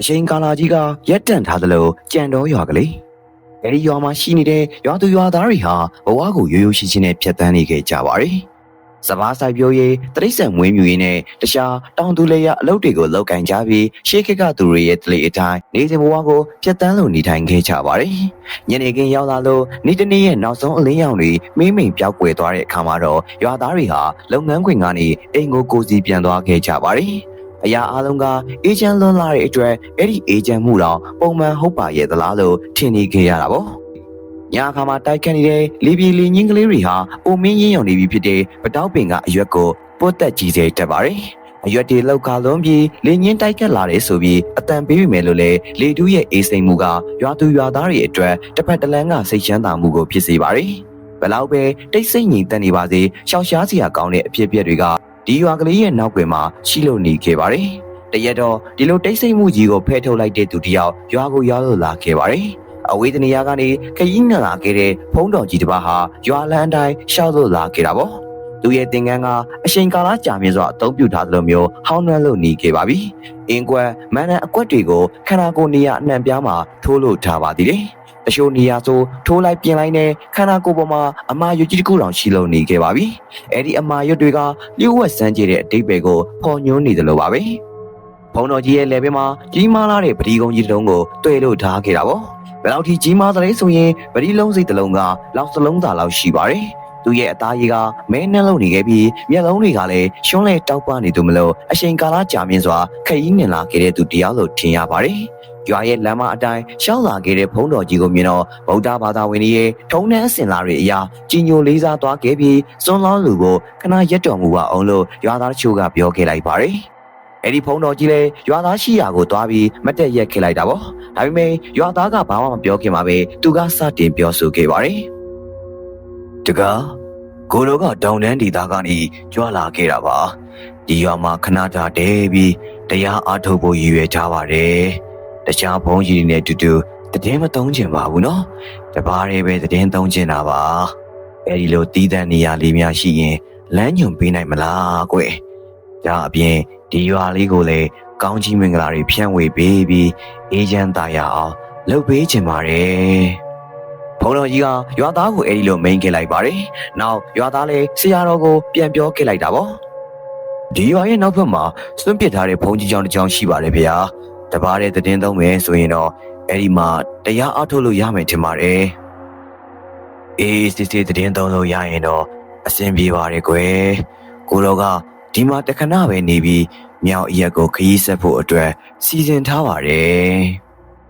အချိန်ကာလကြီးကရက်တန့်ထားသလိုကြံတော်ရွာကလေးအဲဒီရွာမှာရှိနေတဲ့ရွာသူရွာသားတွေဟာဘဝကိုရိုးရိုးရှင်းရှင်းနဲ့ဖြတ်သန်းနေခဲ့ကြပါတယ်စဘာဆိုင်ပြိုးရေးတရိษံမွေးမြူရေးနဲ့တခြားတောင်သူလေရအလုပ်တွေကိုလုပ်ကင်ကြပြီးရှေးခေတ်ကသူတွေရဲ့တလေအတိုင်းနေစဉ်ဘဝကိုဖြတ်သန်းလို့နေထိုင်ခဲ့ကြပါတယ်ညနေခင်းရောက်လာလို့နေ့တစ်နေ့ရဲ့နောက်ဆုံးအလင်းရောင်တွေမိမ့်မိန်ပြောက်ကွယ်သွားတဲ့အခါမှာတော့ရွာသားတွေဟာလုပ်ငန်းခွင်ကနေအိမ်ကိုကိုစီပြန်သွားခဲ့ကြပါတယ် အရာအလုံးကအေဂျင့်လွန်လာတဲ့အတွက်အဲ့ဒီအေဂျင့်မှုတော့ပုံမှန်ဟုတ်ပါရဲ့သလားလို့ထင်နေခဲ့ရတာပေါ့ညအခါမှာတိုက်ခတ်နေတဲ့လီဘီလီညင်းကလေးတွေဟာအိုမင်းရင်းရောင်နေပြီဖြစ်တဲ့ပတောက်ပင်ကအရွက်ကိုပုတ်တက်ကြီးစေတတ်ပါတယ်အရွက်တွေလောက်ခါလုံးပြီးလင်းညင်းတိုက်ခတ်လာတယ်ဆိုပြီးအတန်ပေးပြီမယ်လို့လေလေတူးရဲ့အေးစိမ်မှုကရွာသူရွာသားတွေအတွက်တစ်ဖက်တစ်လမ်းကစိတ်ချမ်းသာမှုကိုဖြစ်စေပါတယ်ဘယ်လောက်ပဲတိတ်ဆိတ်ငြိမ်သက်နေပါစေရှောင်ရှားစရာကောင်းတဲ့အဖြစ်အပျက်တွေက ဒီရွာကလေးရဲ့နောက်ွယ်မှာရှိလို့နေခဲ့ပါတယ်တရက်တော့ဒီလိုတိတ်ဆိတ်မှုကြီးကိုဖဲထုတ်လိုက်တဲ့သူတယောက်ရွာကိုရောက်လို့လာခဲ့ပါတယ်အဝေးတနေရာကနေခရီးနှံလာခဲ့တဲ့ဖုံးတော်ကြီးတစ်ပါးဟာရွာလန်းတိုင်းရှောက်လို့လာခဲ့တာပေါ့သူရဲ့သင်္ကန်းကအချိန်ကာလကြာမြင့်စွာအသုံးပြုထားသလိုမျိုးဟောင်းနှွမ်းလို့နေခဲ့ပါပြီ။အင်းကွက်မန်နံအကွက်တွေကိုခန္ဓာကိုယ်နေရာအနှံ့ပြားမှာထိုးလို့ထားပါသေးတယ်။ တချို့နေရာဆိုထိုးလိုက်ပြင်လိုက်နဲ့ခန္ဓာကိုယ်ပေါ်မှာအမာရွတ်ကြီးတစ်ခုတောင်ရှိလို့နေခဲ့ပါပြီ။အဲ့ဒီအမာရွတ်တွေကလျှို့ဝှက်စမ်းကြည့်တဲ့အတိတ်ပဲကိုဖော်ညွှန်းနေတယ်လို့ပါပဲ။ဘုံတော်ကြီးရဲ့လေဘဲမှာကြီးမားလာတဲ့ပဒီကုံကြီးတစ်လုံးကိုတွေ့လို့ထားခဲ့တာပေါ့။ဘယ်လောက်ထိကြီးမားသလဲဆိုရင်ပဒီလုံးစိတ်တစ်လုံးကလောက်စလုံးသာလောက်ရှိပါတယ်။သူရဲ့အသားရည်ကမဲနှက်လုံးနေခဲ့ပြီးမျက်လုံးတွေကလည်းရှွန်းလဲတောက်ပနေသူမလို့အချိန်ကာလကြာမြင့်စွာခရီးနှင်လာခဲ့တဲ့သူတယောက်လို့ထင်ရပါတယ်။ ရွာရဲ့လမ်းမအတိုင်းရှောက်လာခဲ့တဲ့ဘုံတော်ကြီးကိုမြင်တော့ဗုဒ္ဓဘာသာဝင်တွေရဲ့ထုံးနှံအစဉ်လာတွေအရာကြီးညိုလေးစားသွားခဲ့ပြီးစွန်းလောင်းလူကိုခဏရက်တော်မူပါအောင်လို့ရွာသားချို့ကပြောခဲ့လိုက်ပါတယ်။အဲ့ဒီဖုံးတော်ကြီးလဲရွာသားရှိရာကိုသွားပြီးမတက်ရက်ခဲ့လိုက်တာပေါ့။ဒါပေမဲ့ရွာသားကဘာမှမပြောခင်မှာပဲသူကစတင်ပြောဆိုခဲ့ပါတယ်။တကားကိုလိုကတောင်တန်းဒေသကနေကြွလာခဲ့တာပါဒီရွာမှာခဏတာတဲပြီးတရားအားထုတ်ဖို့ရည်ရွယ်ထားပါတယ် တခြားဘုန်းကြီးတွေနဲ့အတူတူတည်င်းမသုံးကျင်ပါဘူးနော်တပါးလေးပဲတည်င်းသုံးကျင်တာပါအဲဒီလိုတီးတန့်နေရလေးများရှိရင်လမ်းညွန်ပေးနိုင်မလားကွဒါအပြင်ဒီရွာလေးကိုလည်းကောင်းကြီးမင်္ဂလာတွေဖြန့်ဝေပေးပြီးအေးချမ်းသာရအောင်လုပ်ပေးချင်ပါတယ်ဘုန်းတော်ကြီးကရွာသားကိုအဲဒီလိုမိန်ခဲ့လိုက်ပါတယ်။နောက်ရွာသားလည်းဆရာတော်ကိုပြန်ပြောခဲ့လိုက်တာပေါ့။ဒီရွာရဲ့နောက်ဘက်မှာစွန့်ပစ်ထားတဲ့ဘုန်းကြီးကျောင်းတစ်ကျောင်းရှိပါတယ်ဗျာ။ တပါးတဲ့သတင်သုံးမယ်ဆိုရင်တော့အဲဒီမှာတရားအားထုတ်လို့ရမယ်ထင်ပါတယ်။အေးစစ်စစ်သတင်သုံးလို့ရရင်တော့အဆင်ပြေပါတယ်ကွယ်။ကိုတော်ကဒီမှာတခဏပဲနေပြီးမြောက်အရက်ကိုခရီးဆက်ဖို့အတွက်စီစဉ်ထားပါတယ်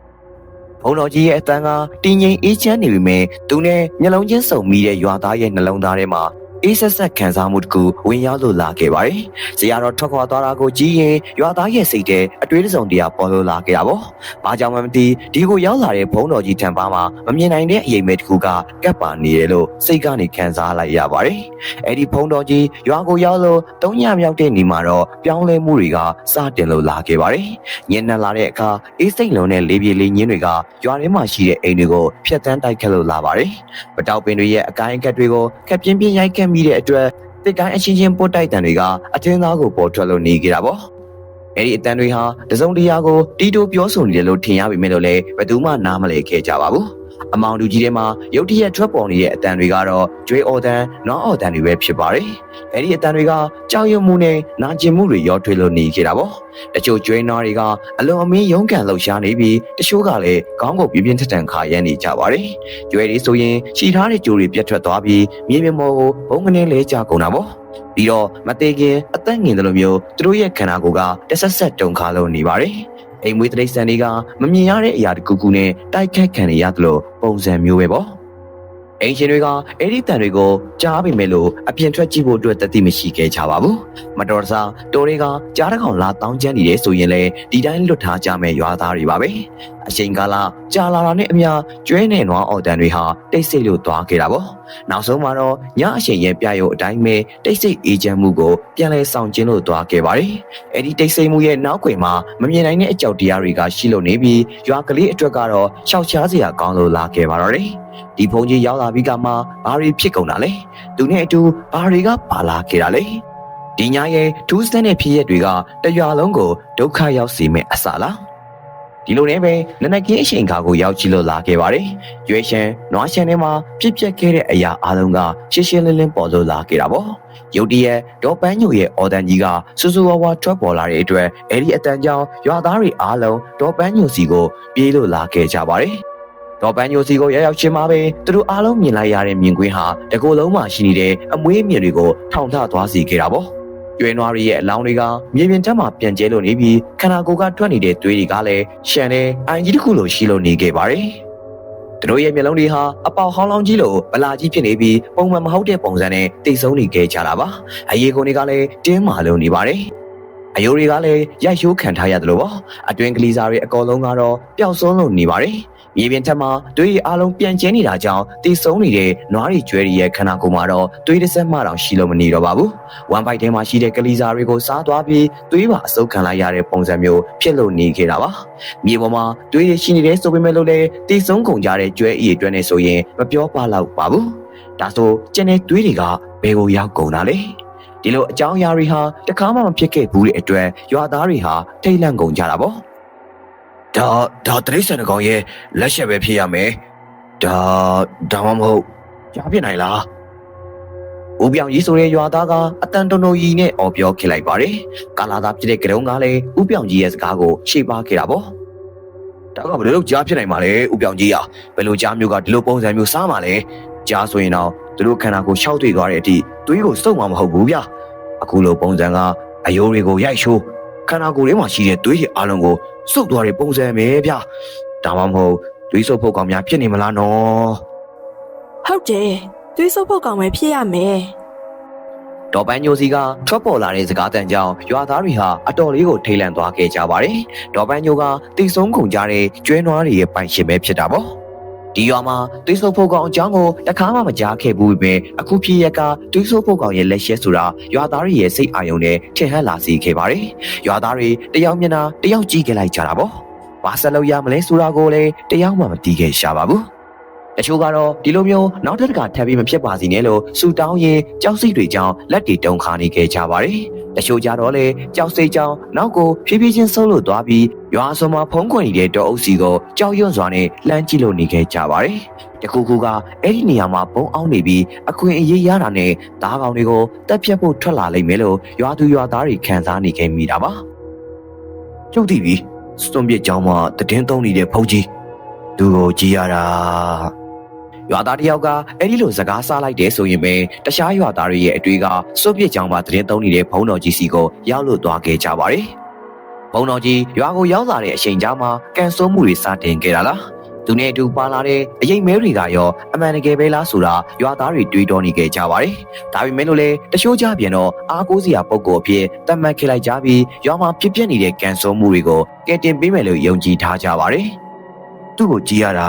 ။ဘုံတော်ကြီးရဲ့အတန်းကတင်းငိမ်အေးချမ်းနေပြီမဲ့သူနဲ့မျက်လုံးချင်းစုံမိတဲ့ရွာသားရဲ့နှလုံးသားထဲမှာ အေးဆက်ဆက်ခံစားမှုတစ်ခုဝင်ရောက်လို့လာခဲ့ပါတယ်။ဇရာတော်ထွက်ခွာသွားတာကိုကြည့်ရင်ရွာသားရဲ့စိတ်ထဲအတွေးတစ်စုံတရာပေါ်လို့လာခဲ့တာပေါ့။ဘာကြောင့်မှမသိဒီကိုရောက်လာတဲ့ဘုံတော်ကြီးထံပါမှာမမြင်နိုင်တဲ့အရေးမဲတစ်ခုကကပ်ပါနေရလို့စိတ်ကနေခံစားလိုက်ရပါတယ်။အဲ့ဒီဘုံတော်ကြီးရွာကိုရောက်လို့သုံးညမြောက်တဲ့နေမှာတော့ပြောင်းလဲမှုတွေကစတင်လို့လာခဲ့ပါတယ်။ညနေလာတဲ့အခါအေးစိတ်လုံးနဲ့လေးပြေလေးညင်းတွေကရွာထဲမှာရှိတဲ့အိမ်တွေကိုဖျက်ဆီးတိုက်ခတ်လို့လာပါတယ်။ပတောက်ပင်တွေရဲ့အကိုင်းအခက်တွေကိုခက်ပြင်းပြင်းရိုက်ခတ်မိတဲ့အတွက်တစ်တိုင်းအချင်းချင်းပို့တိုက်တန်တွေကအထင်းသားကိုပေါ်ထွက်လို့နေကြတာပေါ့အဲ့ဒီအတန်တွေဟာတစုံတရာကိုတီတိုပြောဆိုနေတယ်လို့ထင်ရပေမဲ့လို့လည်းဘယ်သူမှနားမလည်ခဲ့ကြပါဘူး အမောင်လူကြီးထဲမှာရုတ်တရက်ထွက်ပေါ်နေတဲ့အတန်တွေကတော့ကျွေးအော်တန်နောင်းအော်တန်တွေပဲဖြစ်ပါတယ်။အဲဒီအတန်တွေကကြောက်ရွံ့မှုနဲ့နာကျင်မှုတွေရောထွေးလို့နေခဲ့တာပေါ့။တချို့ကျွေးနာတွေကအလွန်အမင်းရုန်းကန်လှုပ်ရှားနေပြီးတချို့ကလည်းခေါင်းကိုပြင်းပြင်းထန်ထန်ခါရမ်းနေကြပါတယ်။ကျွေးတွေဆိုရင်ခြိထားတဲ့ကြိုးတွေပြတ်ထွက်သွားပြီးမြေမြမောကိုဘုံကနေလဲကြကုန်တာပေါ့။ပြီးတော့မသေးခင်အသက်ငင်တယ်လို့မျိုးသူတို့ရဲ့ခန္ဓာကိုယ်ကတဆက်ဆက်တုန်ခါလို့နေပါတယ်။ အိမ်မွေးတိရစ္ဆာန်တွေကမမြင်ရတဲ့အရာတစ်ခုခုနဲ့တိုက်ခတ်ခံနေရတယ်လို့ပုံစံမျိုးပဲပေါ့ အင်ရှင်တွေကအဲ့ဒီတန်တွေကိုကြားပေမဲ့လို့အပြင်ထွက်ကြည့်ဖို့အတွက်တတိမရှိခဲ့ကြပါဘူးမတော်တဆတော်တွေကကြားတစ်ကောင်လာတောင်းကျမ်းနေတယ်ဆိုရင်လေဒီတိုင်းလွတ်ထားကြမဲ့ရွာသားတွေပါပဲအချိန်ကာလကြာလာတာနဲ့အမျှကျွဲနေနွားအော်တန်တွေဟာတိတ်ဆိတ်လို့သွားခဲ့တာပေါ့နောက်ဆုံးမှာတော့ညအချိန်ရဲ့ပြရုပ်အတိုင်းပဲတိတ်ဆိတ်အေးချမ်းမှုကိုပြန်လဲဆောင်ကျင်းလို့သွားခဲ့ပါတယ်အဲ့ဒီတိတ်ဆိတ်မှုရဲ့နောက်ွယ်မှာမမြင်နိုင်တဲ့အကြောက်တရားတွေကရှိလို့နေပြီးရွာကလေးအတွက်ကတော့ရှောက်ချားစရာကောင်းလို့လာခဲ့ပါတော့တယ် ဒီဘုံကြီးရောက်လာပြီးကမှဘာတွေဖြစ်ကုန်တာလဲသူနဲ့အတူဘာတွေကပါလာခဲ့တာလဲဒီညာရဲ့ထူးဆန်းတဲ့ဖြစ်ရက်တွေကတရွာလုံးကိုဒုက္ခရောက်စေမဲ့အစလားဒီလိုနဲ့ပဲနနကင်းအချိန်ခါကိုရောက်ကြည့်လို့လာခဲ့ပါတယ်။ရွေးရှင်နွားရှန်ထဲမှာပြစ်ပြက်ခဲ့တဲ့အရာအလုံးကရှင်းရှင်းလင်းလင်းပေါ်လို့လာခဲ့တာပေါ့။ရုတ်တရက်ဒေါ်ပန်းညိုရဲ့အော်တန်ကြီးကစူစူဝါဝါထွက်ပေါ်လာတဲ့အတွက်အဲ့ဒီအတန်ကြောင့်ရွာသားတွေအားလုံးဒေါ်ပန်းညိုစီကိုပြေးလို့လာခဲ့ကြပါတယ်။ ဒေါ်ပန်းညိုစီကိုရောက်ရောက်ချင်းမှာပဲသူတို့အားလုံးမြင်လိုက်ရတဲ့မြင်ကွင်းဟာတကိုယ်လုံးမှာရှိနေတဲ့အမွေးအမြင်တွေကိုထောင်ထသွားစေခဲ့တာပေါ့။ကျွဲနွားတွေရဲ့အလောင်းတွေကမြေပြင်ထက်မှပြန်ကျဲလို့နေပြီးခန္ဓာကိုယ်ကထွက်နေတဲ့သွေးတွေကလည်းရှန်တဲ့အိုင်ကြီးတစ်ခုလိုရှိလို့နေခဲ့ပါတယ်။သူတို့ရဲ့မျက်လုံးတွေဟာအပေါဟောင်းလောင်းကြီးလိုဗလာကြီးဖြစ်နေပြီးပုံမှန်မဟုတ်တဲ့ပုံစံနဲ့တိတ်ဆုံးနေခဲ့ကြတာပါ။အရေးကုန်တွေကလည်းတင်းမာလို့နေပါတယ်။အယိုးတွေကလည်းရိုက်ရှိုးခံထားရတယ်လို့ပေါ့။အတွင်းကလေးစားတွေအကောင်လုံးကတော့ပျောက်ဆုံးလို့နေပါတယ်။ မြေပြင်ထက်မှာတွေးရအားလုံးပြန်ကျဲနေတာကြောင့်တည်ဆုံးနေတဲ့နွားရီကျွဲရီရဲ့ခန္ဓာကိုယ်မှာတော့တွေးတစ်ဆက်မှတောင်ရှိလို့မနေတော့ပါဘူး။ဝမ်ဘိုက်ထဲမှာရှိတဲ့ကလေးစားတွေကိုစားသွားပြီးတွေးပါအဆုတ်ခံလိုက်ရတဲ့ပုံစံမျိုးဖြစ်လို့နေခဲ့တာပါ။မြေပေါ်မှာတွေးရရှိနေတဲ့ဆိုပေမဲ့လို့လည်းတည်ဆုံးကုန်ကြတဲ့ကျွဲအီအတွက်နဲ့ဆိုရင်မပြောပါတော့ပါဘူး။ဒါဆိုကျန်တဲ့တွေးတွေကဘယ်ကိုရောက်ကုန်တာလဲ။ဒီလိုအကြောင်းအရာတွေဟာတခါမှမဖြစ်ခဲ့ဘူးတဲ့အတွက်ရွာသားတွေဟာထိတ်လန့်ကုန်ကြတာပေါ့။ ဒါဒါတရိษံကောင်ရဲ့လက်ချက်ပဲဖြစ်ရမယ်ဒါဒါမှမဟုတ်ကြားဖြစ်နိုင်လားဦးပြောင်ကြီးဆိုတဲ့ရွာသားကအတန်တုံတုံကြီးနဲ့အော်ပြောခဲ့လိုက်ပါတယ်ကာလာသားဖြစ်တဲ့ကတုံးကလည်းဦးပြောင်ကြီးရဲ့စကားကိုရှေ့ပါခဲ့တာပေါ့ဒါကဘယ်လိုလုပ်ကြားဖြစ်နိုင်မှာလဲဦးပြောင်ကြီးอ่ะဘယ်လိုကြားမျိုးကဒီလိုပုံစံမျိုးစားမှာလဲကြားဆိုရင်တော့သူတို့ခန္ဓာကိုရှောက်တွေ့သွားတဲ့အထိသွေးကိုစုပ်မှာမဟုတ်ဘူးဗျအခုလိုပုံစံကအယိုးတွေကိုရိုက်ရှိုး ခန္ဓာကိုယ်ထဲမှာရှိတဲ့သွေးတွေအလုံးကိုစုပ်သွားတဲ့ပုံစံပဲဗျဒါမှမဟုတ်သွေးစုပ်ဖို့ကောင်များဖြစ်နေမလားနော်ဟုတ်တယ်သွေးဆုပ်ဖို့ကောင်ပဲဖြစ်ရမယ်ဒေါ်ပန်းညိုစီကထွက်ပေါ်လာတဲ့စကားတန်ကြောင့်ရွာသားတွေဟာအတော်လေးကိုထိတ်လန့်သွားခဲ့ကြပါတယ်ဒေါ်ပန်းညိုကတိတ်ဆုံးကုန်ကြတဲ့ကျွဲနွားတွေရဲ့ပိုင်ရှင်ပဲဖြစ်တာပေါ့ ဒီရွာမှာသွေးဆုပ်ဖို့ကောင်အကြောင်းကိုတခါမှမကြားခဲ့ဘူးပဲအခုဖြစ်ရက်ကသွေးဆုပ်ဖို့ကောင်ရဲ့လက်ရက်ဆိုတာရွာသားတွေရဲ့စိတ်အာရုံနဲ့ထင်ဟပ်လာစေခဲ့ပါတယ်ရွာသားတွေတယောက်မျက်နှာတယောက်ကြည့်ခဲ့လိုက်ကြတာပေါ့ဘာဆက်လို့ရမလဲဆိုတာကိုလည်းတယောက်မှမသိခဲ့ရှာပါဘူး တချို့ကတော့ဒီလိုမျိုးနောက်တစ်ခါထပ်ပြီးမဖြစ်ပါစေနဲ့လို့ဆူတောင်းရင်ကြောက်စိတ်တွေကြောင့်လက်တွေတုံခါနေခဲ့ကြပါတယ်။တချို့ကြတော့လေကြောက်စိတ်ကြောင့်နောက်ကိုဖြည်းဖြည်းချင်းဆုပ်လို့သွားပြီးရွာစုံမှာဖုံးကွယ်နေတဲ့တောအုပ်စီကိုကြောက်ရွံ့စွာနဲ့လှမ်းကြည့်လို့နေခဲ့ကြပါတယ်။တခုခုကအဲ့ဒီနေရာမှာပုံအောင်နေပြီးအခွင့်အရေးရတာနဲ့သားကောင်တွေကိုတက်ပြတ်ဖို့ထွက်လာလိမ့်မယ်လို့ရွာသူရွာသားတွေခံစားနေခဲ့မိတာပါ။ကျုပ်သိပြီ။စွန်ပြစ်ကြောင်းမှာတည်င်းသုံးနေတဲ့ဖုန်ကြီးသူကိုကြည်ရတာ ရွာသားတယောက်ကအဲ့ဒီလိုစကားစားလိုက်တယ်ဆိုရင်ပဲတခြားရွာသားတွေရဲ့အတွေ့ကစွန့်ပစ်ကြောင်ပါသတင်းသုံးနေတဲ့ဘုံတော်ကြီးစီကိုရောက်လို့သွားခဲ့ကြပါတယ်။ဘုံတော်ကြီးရွာကိုရောက်လာတဲ့အချိန်ကြားမှာကန်ဆိုးမှုတွေစတင်ခဲ့တာလား။သူနဲ့အတူပါလာတဲ့အရင်မဲတွေကရောအမှန်တကယ်ပဲလားဆိုတာရွာသားတွေတွေးတောနေခဲ့ကြပါတယ်။ဒါပေမဲ့လို့လေတချို့ကြပြန်တော့အားကိုးစရာပုံကိုအဖြစ်တတ်မှတ်ခဲ့လိုက်ကြပြီးရွာမှာဖြစ်ပျက်နေတဲ့ကန်ဆိုးမှုတွေကိုကယ်တင်ပေးမယ်လို့ယုံကြည်ထားကြပါတယ်။သူ့ကိုကြည်ရတာ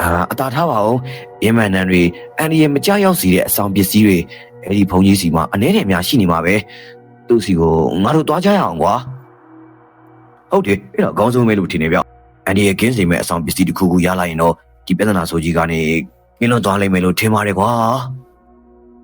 အာအသာထားပါအောင်အင်းမန်နန်တွေအန်ဒီရဲ့မကြောက်ရောက်စီတဲ့အဆောင်ပစ္စည်းတွေအဲ့ဒီဘုံကြီးစီမှာအ ਨੇ တယ်များရှိနေမှာပဲသူ့စီကိုငါတို့တွားကြရအောင်ကွာဟုတ်တယ်အဲ့တော့အကောင်းဆုံးပဲလို့ထင်နေဗျအန်ဒီရဲ့ကင်းစင်မဲ့အဆောင်ပစ္စည်းတစ်ခုခုရလာရင်တော့ဒီပြဿနာဆိုကြီးကနေကင်းလွန်သွားလိမ့်မယ်လို့ထင်ပါတယ်ကွာ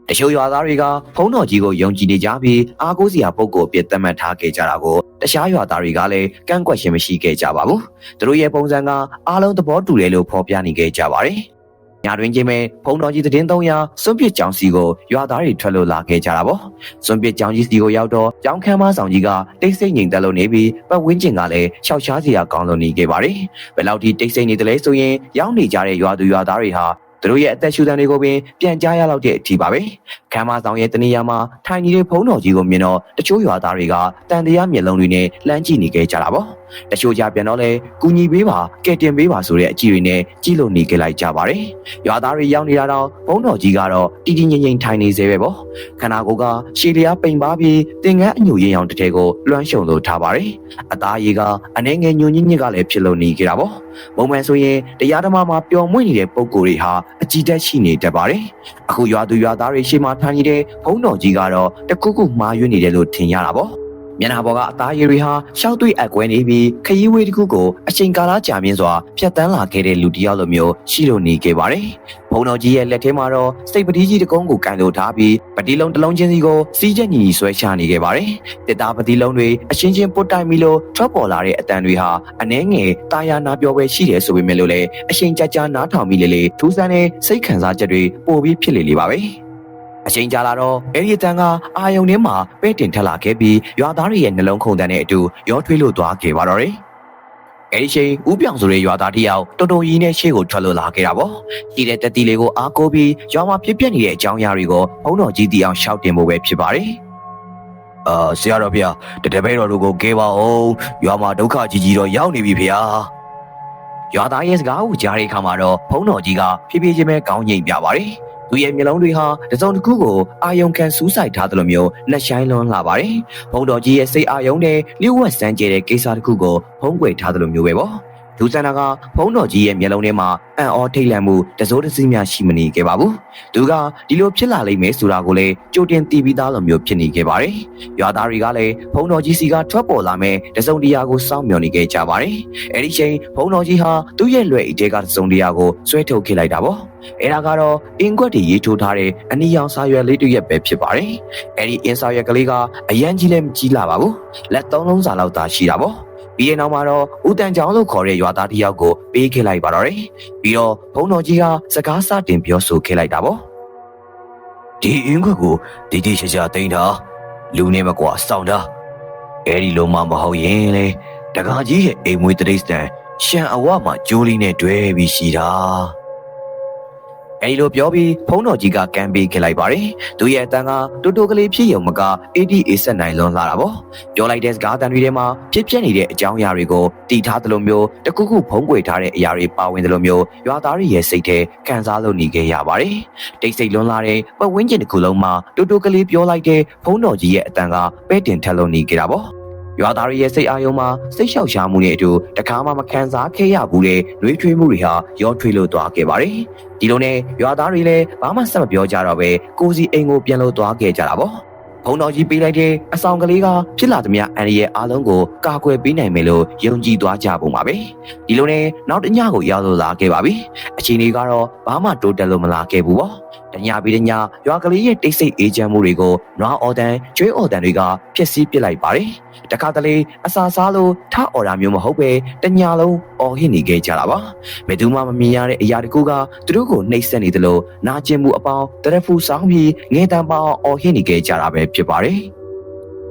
တချို့ရွာသားတွေကဖုံးတော်ကြီးကိုယုံကြည်နေကြပြီးအားကိုးစရာပုံကိုအပြစ်သတ်မှတ်ထားခဲ့ကြတာကိုတခြားရွာသားတွေကလည်းကန့်ကွက်ခြင်းမရှိခဲ့ကြပါဘူးသူတို့ရဲ့ပုံစံကအားလုံးသဘောတူတယ်လို့ဖော်ပြနေခဲ့ကြပါတယ်။ညတွင်ချင်းပဲဖုံတော်ကြီးသတင်းသုံးရာစွန့်ပစ်ကြောင်စီကိုရွာသားတွေထွက်လို့လာခဲ့ကြတာပေါ့။စွန့်ပစ်ကြောင်ကြီးစီကိုရောက်တော့ကြောင်ခမ်းမဆောင်ကြီးကတိတ်ဆိတ်ငြိမ်သက်လို့နေပြီးပတ်ဝန်းကျင်ကလည်းရှောက်ရှားစရာကောင်းလို့နေခဲ့ပါတယ်။ဘယ်လောက်ထိတိတ်ဆိတ်နေတယ်လဲဆိုရင်ရောက်နေကြတဲ့ရွာသူရွာသားတွေဟာ သူတို့ရဲ့အသက်ရှူတန်တွေကိုပင်ပြန်ကြားရလောက်တဲ့အထိပါပဲ။ခမ်းမဆောင်ရဲ့တနေရာမှာထိုင်နေတဲ့ဖုံတော်ကြီးကိုမြင်တော့တချို့ရွာသားတွေကတန်တရားမျက်လုံးတွေနဲ့လှမ်းကြည့်နေခဲ့ကြတာပေါ့။တချို့ကြပြန်တော့လဲကူညီပေးပါကဲတင်ပေးပါဆိုတဲ့အကြည့်တွေနဲ့ကြည့်လို့နေကြလိုက်ကြပါတယ်။ရွာသားတွေရောက်နေတာတော့ဖုံတော်ကြီးကတော့တည်တည်ငြိမ်ငြိမ်ထိုင်နေသေးပဲပေါ့။ခန္ဓာကိုယ်ကရှည်လျားပိန်ပါပြီးတင်ငန်းအညူရင်ရောင်တစ်ထဲကိုလွှမ်းရှုံလို့ထားပါတယ်။အသားရည်ကအနှဲငယ်ညွန်ညင်းညစ်ကလည်းဖြစ်လို့နေကြတာပေါ့။ပုံမှန်ဆိုရင်တရားဓမ္မမှာပျော်မွေ့နေတဲ့ပုံကိုယ်တွေဟာအကြည်တက်ရှိနေတတ်ပါတယ်။အခုရွာသူရွာသားတွေရှေ့မှာထိုင်နေတဲ့ဘုံတော်ကြီးကတော့တခုခုမှားယွင်းနေတယ်လို့ထင်ရတာပေါ့။ မျက်နှာပေါ်ကအသားရည်တွေဟာရှောက်သွေးအက်ကွဲနေပြီးခရီးဝေးတစ်ခုကိုအချိန်ကာလကြာမြင့်စွာဖြတ်တန်းလာခဲ့တဲ့လူတစ်ယောက်လိုမျိုးရှိလို့နေခဲ့ပါတယ်။ဘုံတော်ကြီးရဲ့လက်ထဲမှာတော့စိတ်ပတိကြီးတစ်ကုန်းကိုကန်လို့ထားပြီးပတိလုံးတစ်လုံးချင်းစီကိုစီးချက်ညီညီဆွဲချနေခဲ့ပါတယ်။တစ်သားပတိလုံးတွေအချင်းချင်းပုတ်တိုင်ပြီးလို့ထွက်ပေါ်လာတဲ့အတန်တွေဟာအနှဲငယ်တာယာနာပြောပဲရှိတယ်ဆိုပေမဲ့လို့လည်းအချိန်ကြာကြာနားထောင်ပြီးလေလေထူးဆန်းတဲ့စိတ်ခံစားချက်တွေပိုပြီးဖြစ်လေလေပါပဲ။ အချိန်ကြာလာတော့အဲ့ဒီအတန်ကအာယုန်ထဲမှာပဲ့တင်ထက်လာခဲ့ပြီးရွာသားတွေရဲ့နှလုံးခုန်တန်းတဲ့အတူရောထွေးလို့သွားခဲ့ပါတော့တယ်။အဲ့ဒီချိန်ဦးပြောင်ဆိုတဲ့ရွာသားတစ်ယောက်တော်တော်ကြီးနဲ့ရှေ့ကိုထွက်လို့လာခဲ့တာပေါ့။ကြီးတဲ့တက်တီလေးကိုအားကိုးပြီးရွာမှာပြစ်ပြက်နေတဲ့အကြောင်းအရာတွေကိုဘုံတော်ကြီးတီအောင်ရှောက်တင်ဖို့ပဲဖြစ်ပါတယ်။အာဆရာတော်ဖေတတပည့်တော်တို့ကိုကဲပါအောင်ရွာမှာဒုက္ခကြီးကြီးတော့ရောက်နေပြီဖေ။ရွာသားရဲ့စကားကိုကြားတဲ့အခါမှာတော့ဘုံတော်ကြီးကဖြည်းဖြည်းချင်းပဲကောင်းငိမ့်ပြပါတယ်။ သူရဲ့မျက်လုံးတွေဟာတစ်စုံတစ်ခုကိုအာယုံခံစူးစိုက်ထားသလိုမျိုးနှက်ဆိုင်လွန်းလာပါတယ်။ဘုံတော်ကြီးရဲ့စိတ်အာယုံနဲ့လျှို့ဝှက်စမ်းကြဲတဲ့ကိစ္စတစ်ခုကိုဖုံးကွယ်ထားသလိုမျိုးပဲပေါ့။ ဒူဆန္ဒကဘုံတော်ကြီးရဲ့မျက်လုံးထဲမှာအံ့ဩထိတ်လန့်မှုတစိုးတစည်းများရှိမနေခဲ့ပါဘူး။သူကဒီလိုဖြစ်လာလိမ့်မယ်ဆိုတာကိုလည်းကြိုတင်သိပြီးသားလိုမျိုးဖြစ်နေခဲ့ပါတယ်။ရွာသားတွေကလည်းဘုံတော်ကြီးစီကထွက်ပေါ်လာမယ်တစုံတရာကိုစောင့်မျှော်နေခဲ့ကြပါတယ်။အဲဒီချိန်ဘုံတော်ကြီးဟာသူ့ရဲ့လွယ်အတဲကတစုံတရာကိုဆွဲထုတ်ခဲ့လိုက်တာပေါ့။အဲ့ဒါကတော့အင်ကွက်တွေရေးထိုးထားတဲ့အနီရောင်စာရွက်လေးတစ်ရွက်ပဲဖြစ်ပါတယ်။အဲ့ဒီအင်စာရွက်ကလေးကအရန်ကြီးလည်းမကြီးလာပါဘူး။လက်သုံးလုံးစာလောက်သာရှိတာပေါ့။ ပြီးတဲ့နောက်မှာတော့ဦးတန်ချောင်းလို့ခေါ်တဲ့ရွာသားတစ်ယောက်ကိုပေးခဲ့လိုက်ပါတော့တယ်။ပြီးတော့ဘုံတော်ကြီးကစကားစတင်ပြောဆိုခဲ့လိုက်တာပေါ့။ဒီအင်ကွက်ကိုတိတိကျကျတိန်တာလူနဲ့မကွာစောင့်တာအဲ့ဒီလိုမှမဟုတ်ရင်လေတကားကြီးရဲ့အိမ်မွေးတရိတ်တန်ရှံအဝမှာကျိုးလေးနဲ့တွဲပြီးရှိတာ။ အဲဒီလိုပြောပြီးဖုံးတော်ကြီးကကမ်းပေးခဲ့လိုက်ပါတယ်။သူရဲ့အတန်ကတူတူကလေးဖြစ်ရုံမက ADA ဆက်နိုင်လွန်လာတာပေါ့။ပြောလိုက်တဲ့စကားတန်တွေထဲမှာဖြစ်ပျက်နေတဲ့အကြောင်းအရာတွေကိုတီထားသလိုမျိုးတခုခုဖုံးကွယ်ထားတဲ့အရာတွေပါဝင်သလိုမျိုးရွာသားတွေရဲ့စိတ်ထဲခံစားလို့နေခဲ့ရပါတယ်။တိတ်ဆိတ်လွန်လာတဲ့ပတ်ဝန်းကျင်တစ်ခုလုံးမှာတူတူကလေးပြောလိုက်တဲ့ဖုံးတော်ကြီးရဲ့အတန်ကပဲ့တင်ထက်လို့နေခဲ့တာပေါ့။ ရွာသားတွေရဲ့စိတ်အာရုံမှာစိတ်လျှောက်ရှားမှုနဲ့အတူတခါမှမခံစားခဲ့ရဘူးတဲ့နှွေးထွေးမှုတွေဟာရောထွေးလို့သွားခဲ့ပါတယ်။ဒီလိုနဲ့ရွာသားတွေလည်းဘာမှဆက်မပြောကြတော့ပဲကိုစီအိမ်ကိုပြန်လို့သွားခဲ့ကြတာပေါ့။ ဘုံတော်ကြီးပေးလိုက်တဲ့အဆောင်ကလေးကဖြစ်လာသမျှအန်ရီရဲ့အားလုံးကိုကာကွယ်ပေးနိုင်မယ်လို့ယုံကြည်သွားကြပုံပါပဲ။ဒီလိုနဲ့နောက်တညကိုရောက်လို့လာခဲ့ပါပြီ။အချိန်လေးကတော့ဘာမှတိုးတက်လို့မလာခဲ့ဘူးပေါ့။တညပြီးတညရွာကလေးရဲ့တိတ်ဆိတ်အေးချမ်းမှုတွေကိုနွားအော်တန်ကျွေးအော်တန်တွေကဖျက်ဆီးပစ်လိုက်ပါတယ်။တခါတလေအစာစားလို့ထအော်တာမျိုးမဟုတ်ပဲတညာလုံးအော်ဟစ်နေခဲ့ကြတာပါဘယ်သူမှမမြင်ရတဲ့အရာတကူကသူတို့ကိုနှိပ်စက်နေသလိုနာကျင်မှုအပေါင်းတရဖူဆောင်းပြီးငဲတန်ပေါင်းအော်ဟစ်နေခဲ့ကြတာပဲဖြစ်ပါတယ်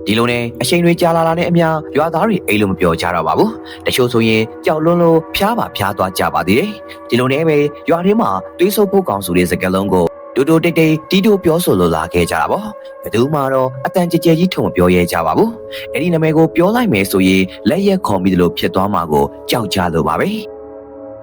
ဒီလိုနဲ့အချိန်တွေကြာလာတာနဲ့အမျှရွာသားတွေအိမ်လို့မပြောကြတော့ပါဘူးတချို့ဆိုရင်ကြောက်လွန်းလို့ဖျားပါဖျားသွားကြပါသေးတယ်ဒီလိုနဲ့ပဲရွာထဲမှာတွေးဆုပ်ဖို့ကောင်ဆိုတဲ့စကားလုံးကိုတူတူတိတ်တိတ်တီတိုပြောဆိုလို့လာခဲ့ကြတာပေါ့ဘယ်သူမှတော့အတန်ကြဲကြဲကြီးထုံမပြောရဲကြပါဘူးအဲ့ဒီနာမည်ကိုပြောလိုက်မယ်ဆိုရင်လက်ရက်ခေါ်မိတယ်လို့ဖြစ်သွားမှာကိုကြောက်ကြလို့ပါပဲ